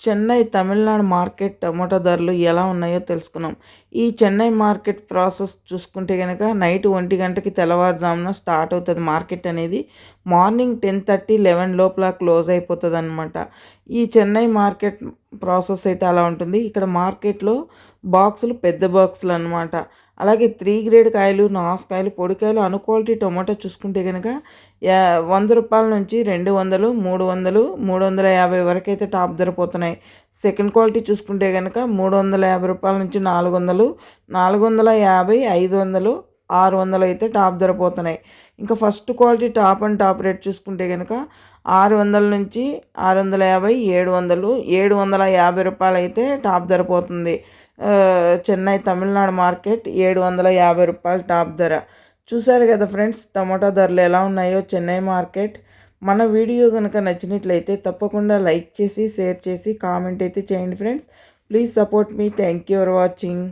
Chennai Tamil Nadu market tomato ధరలు ఎలా ఉన్నాయో తెలుసుకున్నాం ఈ చెన్నై మార్కెట్ ప్రాసెస్ చూసుకుంటే కనుక నైట్ ఒంటి గంటకి తెల్లవారుజామున స్టార్ట్ అవుతుంది మార్కెట్ అనేది. మార్నింగ్ టెన్ థర్టీ లెవెన్ లోపల క్లోజ్ అయిపోతుంది అనమాట ఈ చెన్నై మార్కెట్ ప్రాసెస్ అయితే అలా ఉంటుంది. ఇక్కడ మార్కెట్లో బాక్సులు పెద్ద బాక్సులు అనమాట అలాగే త్రీ గ్రేడ్ కాయలు నాసుకాయలు పొడికాయలు అను క్వాలిటీ టొమాటో చూసుకుంటే కనుక వంద రూపాయల నుంచి రెండు వందలు మూడు వందలు మూడు వందల యాభై వరకు అయితే టాప్ ధర పోతున్నాయి. సెకండ్ క్వాలిటీ చూసుకుంటే కనుక మూడు వందల యాభై రూపాయల నుంచి నాలుగు వందలు నాలుగు వందల యాభై ఐదు వందలు ఆరు వందలు అయితే టాప్ ధర పోతున్నాయి. ఇంకా first quality top and top rate చూసుకుంటే కనుక ఆరు వందల నుంచి ఆరు వందల యాభై ఏడు వందలు ఏడు వందల యాభై రూపాయలు అయితే టాప్ ధర పోతుంది. చెన్నై తమిళనాడు మార్కెట్ ఏడు వందల యాభై రూపాయలు టాప్ ధర. చూసారు కదా ఫ్రెండ్స్ టమాటా ధరలు ఎలా ఉన్నాయో చెన్నై మార్కెట్. మన వీడియో కనుక నచ్చినట్లయితే తప్పకుండా లైక్ చేసి షేర్ చేసి కామెంట్ అయితే చేయండి friends. Please support me. Thank you for watching.